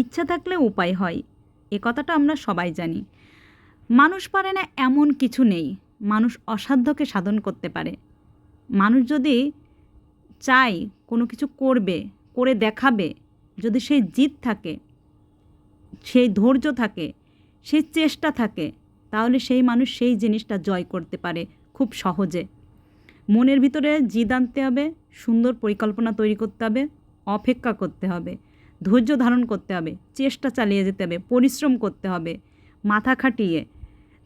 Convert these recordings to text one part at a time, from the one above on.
ইচ্ছা থাকলে উপায় হয়। এ কথাটা আমরা সবাই জানি। মানুষ পারে না এমন কিছু নেই। মানুষ অসাধ্যকে সাধন করতে পারে। মানুষ যদি চায় কোনো কিছু করবে, করে দেখাবে, যদি সেই জিদ থাকে, সেই ধৈর্য থাকে, সেই চেষ্টা থাকে, তাহলে সেই মানুষ সেই জিনিসটা জয় করতে পারে খুব সহজে। মনের ভিতরে জিদ আনতে হবে, সুন্দর পরিকল্পনা তৈরি করতে হবে, অপেক্ষা করতে হবে। ধৈর্য ধারণ করতে হবে, চেষ্টা চালিয়ে যেতে হবে, পরিশ্রম করতে হবে, মাথা খাটিয়ে,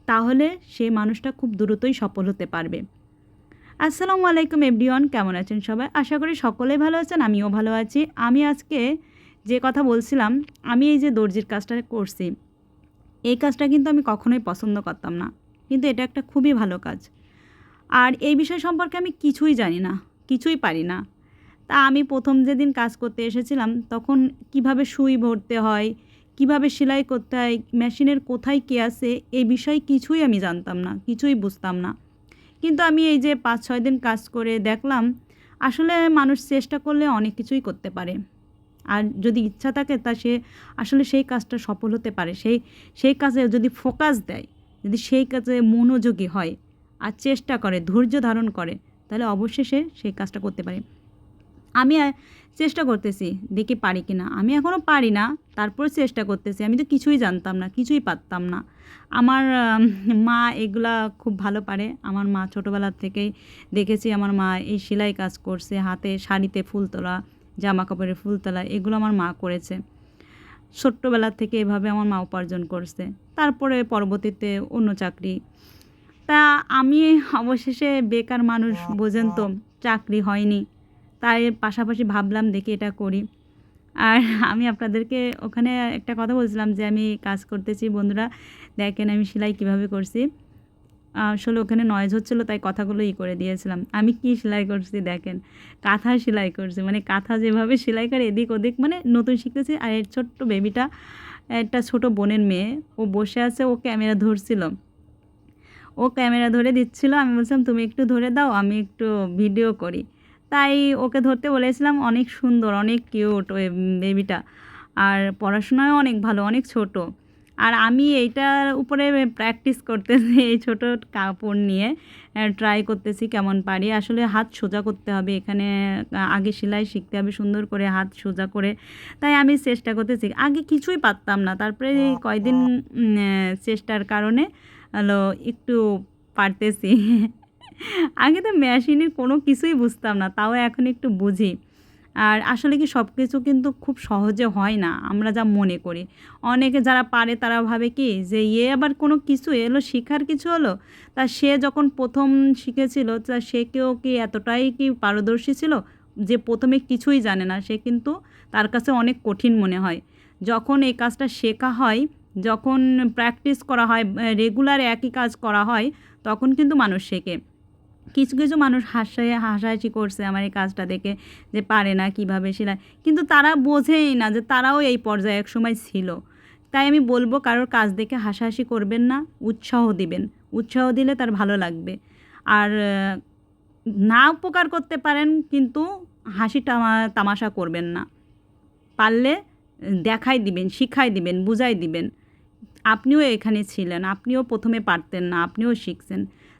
তাহলে সেই মানুষটা খুব দ্রুতই সফল হতে পারবে। আসসালামু আলাইকুম এভরিওয়ান, কেমন আছেন সবাই? আশা করি সকলেই ভালো আছেন, আমিও ভালো আছি। আমি আজকে যে কথা বলছিলাম, আমি এই যে দর্জির কাজটা করছি, এই কাজটা কিন্তু আমি কখনোই পছন্দ করতাম না, কিন্তু এটা একটা খুবই ভালো কাজ। আর এই বিষয় সম্পর্কে আমি কিছুই জানি না, কিছুই পারি না। তা আমি প্রথম যেদিন কাজ করতে এসেছিলাম, তখন কীভাবে সুই ভরতে হয়, কীভাবে সেলাই করতে হয়, মেশিনের কোথায় কে আছে এই বিষয়ে কিছুই আমি জানতাম না, কিছুই বুঝতাম না। কিন্তু আমি এই যে পাঁচ, ছয় দিন কাজ করে দেখলাম, আসলে মানুষ চেষ্টা করলে অনেক কিছুই করতে পারে। আর যদি ইচ্ছা থাকে তা সে আসলে সেই কাজটা সফল হতে পারে। সেই সেই কাজে যদি ফোকাস দেয়, যদি সেই কাজে মনোযোগী হয় আর চেষ্টা করে, ধৈর্য ধারণ করে, তাহলে অবশ্যই সে সেই কাজটা করতে পারে। আমি চেষ্টা করতেছি দেখি পারি কি না আমি এখনও পারি না তারপরে চেষ্টা করতেছি। আমি তো কিছুই জানতাম না কিছুই পারতাম না। আমার মা এগুলা খুব ভালো পারে। আমার মা ছোটোবেলার থেকেই দেখেছি আমার মা এই সেলাই কাজ করছে হাতে শাড়িতে ফুল তোলা জামা কাপড়ে ফুল তোলা এগুলো আমার মা করেছে। ছোট্টবেলা থেকে এভাবে আমার মা উপার্জন করছে। তারপরে পরবর্তীতে অন্য চাকরি। তা আমি অবশেষে বেকার মানুষ বোঝেন তো চাকরি হয়নি। তাই পাশাপাশি ভাবলাম দেখি এটা করি। আর আমি আপনাদেরকে ওখানে একটা কথা বলছিলাম যে আমি কাজ করতেছি, বন্ধুরা দেখেন আমি সেলাই কীভাবে করছি। আসলে ওখানে নয়েজ হচ্ছিল, তাই কথাগুলো ই করে দিয়েছিলাম। আমি কি সেলাই করছি দেখেন, কাঁথা সেলাই করছি। মানে কাঁথা যেভাবে সেলাই করে এদিক ওদিক মানে নতুন শিখতেছি। আর এর ছোট্ট বেবিটা একটা ছোট বোনের মেয়ে, ও বসে আছে, ও ক্যামেরা ধরছিল। ও ক্যামেরা ধরে দিচ্ছিল, আমি বলছিলাম, তুমি একটু ধরে দাও, আমি একটু ভিডিও করি। তাই ওকে ধরতে বলেছিলাম অনেক সুন্দর অনেক কিউট ওই বেবিটা আর পড়াশোনাও অনেক ভালো অনেক ছোট। আর আমি এইটার উপরে প্র্যাকটিস করতেছি এই ছোটো কাপড় নিয়ে ট্রাই করতেছি কেমন পারি। আসলে হাত সোজা করতে হবে এখানে আগে সেলাই শিখতে হবে সুন্দর করে হাত সোজা করে। তাই আমি চেষ্টা করতেছি। আগে কিছুই পারতাম না তারপরে কয়দিন চেষ্টার কারণে হলো একটু পারতেছি। আগে তো মেশিনের কোনো কিছুই বুঝতাম না, তাও এখন একটু বুঝি। আর আসলে কি সব কিছু কিন্তু খুব সহজে হয় না, আমরা যা মনে করি। অনেকে যারা পারে তারা ভাবে কি যে, এ আবার কোনো কিছু এলো, শেখার কিছু হলো? তা সে যখন প্রথম শিখেছিল, তা সে কেউ কি এতটাই কি পারদর্শী ছিল? যে প্রথমে কিছুই জানে না, সে কিন্তু তার কাছে অনেক কঠিন মনে হয়। যখন এই কাজটা শেখা হয়, যখন প্র্যাকটিস করা হয় রেগুলার একই কাজ করা হয়, তখন কিন্তু মানুষ শেখে। কিছু কিছু মানুষ হাসায়, হাসাহাসি করছে আমার এই কাজটা দেখে যে পারে না কীভাবে সেলাই। কিন্তু তারা বোঝেই না যে তারাও এই পর্যায়ে এক সময় ছিল। তাই আমি বলব কারোর কাজ দেখে হাসাহাসি করবেন না, উৎসাহ দিবেন। উৎসাহ দিলে তার ভালো লাগবে। আর না উপকার করতে পারেন কিন্তু হাসি তামাশা করবেন না। পারলে দেখাই দিবেন, শিখাই দিবেন, বুঝাই দিবেন। আপনিও এখানে ছিলেন, আপনিও প্রথমে পারতেন না, আপনিও শিখছেন।